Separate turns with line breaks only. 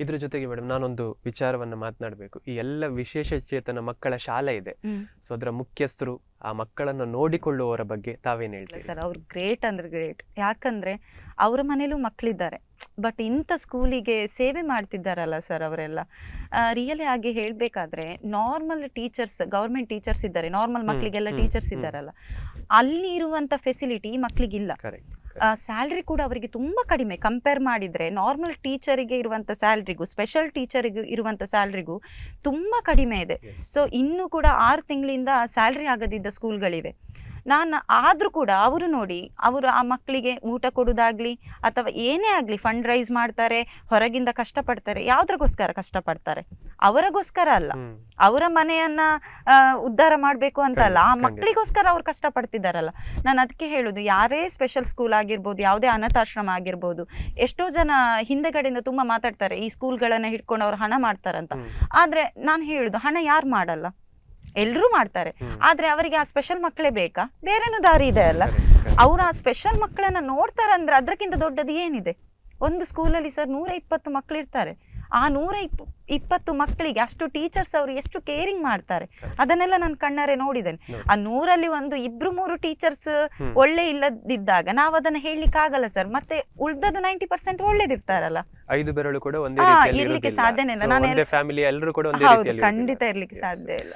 ಇದ್ರ ಜೊತೆಗೆ ಮೇಡಮ್ ನಾನೊಂದು ವಿಚಾರವನ್ನ ಮಾತನಾಡಬೇಕು. ಈ ಎಲ್ಲ ವಿಶೇಷ ಚೇತನ ಮಕ್ಕಳ ಶಾಲೆ ಇದೆ. ಸೊ ಅದರ ಮುಖ್ಯಸ್ಥರು ಆ ಮಕ್ಕಳನ್ನ ನೋಡಿಕೊಳ್ಳುವವರ ಬಗ್ಗೆ ತಾವೇನ್ ಹೇಳ್ತೀರಿ?
ಸರ್ ಅವ್ರು ಗ್ರೇಟ್ ಅಂದ್ರೆ ಗ್ರೇಟ್. ಯಾಕಂದ್ರೆ ಅವ್ರ ಮನೇಲೂ ಮಕ್ಕಳಿದ್ದಾರೆ ಬಟ್ ಇಂಥ ಸ್ಕೂಲಿಗೆ ಸೇವೆ ಮಾಡ್ತಿದ್ದಾರಲ್ಲ ಸರ್ ಅವರೆಲ್ಲ. ರಿಯಲಿ ಆಗಿ ಹೇಳಬೇಕಾದ್ರೆ ನಾರ್ಮಲ್ ಟೀಚರ್ಸ್ ಗೌರ್ಮೆಂಟ್ ಟೀಚರ್ಸ್ ಇದ್ದಾರೆ. ನಾರ್ಮಲ್ ಮಕ್ಕಳಿಗೆಲ್ಲ ಟೀಚರ್ಸ್ ಇದ್ದಾರಲ್ಲ. ಅಲ್ಲಿ ಇರುವಂತ ಫೆಸಿಲಿಟಿ ಮಕ್ಕಳಿಗಿಲ್ಲ ಸ್ಯಾಲ್ರಿ ಕೂಡ ಅವರಿಗೆ ತುಂಬಾ ಕಡಿಮೆ. ಕಂಪೇರ್ ಮಾಡಿದ್ರೆ ನಾರ್ಮಲ್ ಟೀಚರಿಗೆ ಇರುವಂತ ಸ್ಯಾಲ್ರಿಗೂ ಸ್ಪೆಷಲ್ ಟೀಚರಿಗೆ ಇರುವಂತ ಸ್ಯಾಲ್ರಿಗೂ ತುಂಬಾ ಕಡಿಮೆ ಇದೆ. ಸೊ ಇನ್ನು ಕೂಡ ಆರು ತಿಂಗಳಿಂದ ಸ್ಯಾಲ್ರಿ ಆಗದಿದ್ದ ಸ್ಕೂಲ್ಗಳಿವೆ ನಾನು ಆದರೂ ಕೂಡ ಅವರು ನೋಡಿ ಅವರು ಆ ಮಕ್ಕಳಿಗೆ ಊಟ ಕೊಡೋದಾಗ್ಲಿ ಅಥವಾ ಏನೇ ಆಗಲಿ ಫಂಡ್ ರೈಸ್ ಮಾಡ್ತಾರೆ ಹೊರಗಿಂದ ಕಷ್ಟಪಡ್ತಾರೆ ಯಾವುದ್ರಗೋಸ್ಕರ ಕಷ್ಟಪಡ್ತಾರೆ? ಅವರಿಗೋಸ್ಕರ ಅಲ್ಲ. ಅವರ ಮನೆಯನ್ನ ಉದ್ಧಾರ ಮಾಡಬೇಕು ಅಂತ ಅಲ್ಲ. ಆ. ಮಕ್ಕಳಿಗೋಸ್ಕರ ಅವ್ರು ಕಷ್ಟಪಡ್ತಿದ್ದಾರಲ್ಲ ನಾನು ಅದಕ್ಕೆ ಹೇಳೋದು ಯಾರೇ ಸ್ಪೆಷಲ್ ಸ್ಕೂಲ್ ಆಗಿರ್ಬೋದು ಯಾವುದೇ ಅನಾಥಾಶ್ರಮ ಆಗಿರ್ಬೋದು ಎಷ್ಟೋ ಜನ ಹಿಂದೆಗಡೆಯಿಂದ ತುಂಬಾ ಮಾತಾಡ್ತಾರೆ ಈ ಸ್ಕೂಲ್ಗಳನ್ನ ಹಿಡ್ಕೊಂಡು ಅವ್ರು ಹಣ ಮಾಡ್ತಾರಂತ. ಆದ್ರೆ ನಾನು ಹೇಳುದು ಹಣ ಯಾರು ಮಾಡಲ್ಲ? ಎಲ್ರೂ ಮಾಡ್ತಾರೆ. ಆದ್ರೆ ಅವರಿಗೆ ಆ ಸ್ಪೆಷಲ್ ಮಕ್ಕಳೇ ಬೇಕಾ? ಬೇರೆನೂ ದಾರಿ ಇದೆ ಅಲ್ಲ? ಅವ್ರು ಆ ಸ್ಪೆಷಲ್ ಮಕ್ಕಳನ್ನ ನೋಡ್ತಾರಂದ್ರೆ ಅದಕ್ಕಿಂತ ದೊಡ್ಡದು ಏನಿದೆ? ಒಂದು ಸ್ಕೂಲಲ್ಲಿ ಸರ್ ನೂರ ಇಪ್ಪತ್ತು ಮಕ್ಕಳು ಇರ್ತಾರೆ. ಆ ನೂರ ಇಪ್ ಇಪ್ಪತ್ತು ಮಕ್ಕಳಿಗೆ ಅಷ್ಟು ಟೀಚರ್ಸ್ ಅವರು ಎಷ್ಟು ಕೇರಿಂಗ್ ಮಾಡ್ತಾರೆ? ಅದನ್ನೆಲ್ಲ ನಾನು ಕಣ್ಣಾರೆ ನೋಡಿದ್ದೇನೆ.
ನೋಡಿ.
ಆ ನೂರಲ್ಲಿ ಒಂದು ಇಬ್ರು ಮೂರು ಟೀಚರ್ಸ್ ಒಳ್ಳೆ ಇಲ್ಲದಿದ್ದಾಗ ನಾವು ಅದನ್ನ ಹೇಳಲಿಕ್ಕೆ ಆಗಲ್ಲ ಸರ್ ಮತ್ತೆ ಉಳ್ದದ್ದು ನೈಂಟಿ ಪರ್ಸೆಂಟ್ ಒಳ್ಳೇದಿರ್ತಾರಲ್ಲ?
ಐದು ಬೆರಳು ಕೂಡ ಒಂದೇ
ಇರ್ಲಿಕ್ಕೆ. ಸಾಧ್ಯನೇ ನಾನು
ಫ್ಯಾಮಿಲಿ ಎಲ್ಲರೂ ಕೂಡ
ಹೌದು ಖಂಡಿತ ಇರ್ಲಿಕ್ಕೆ ಸಾಧ್ಯ ಇಲ್ಲ.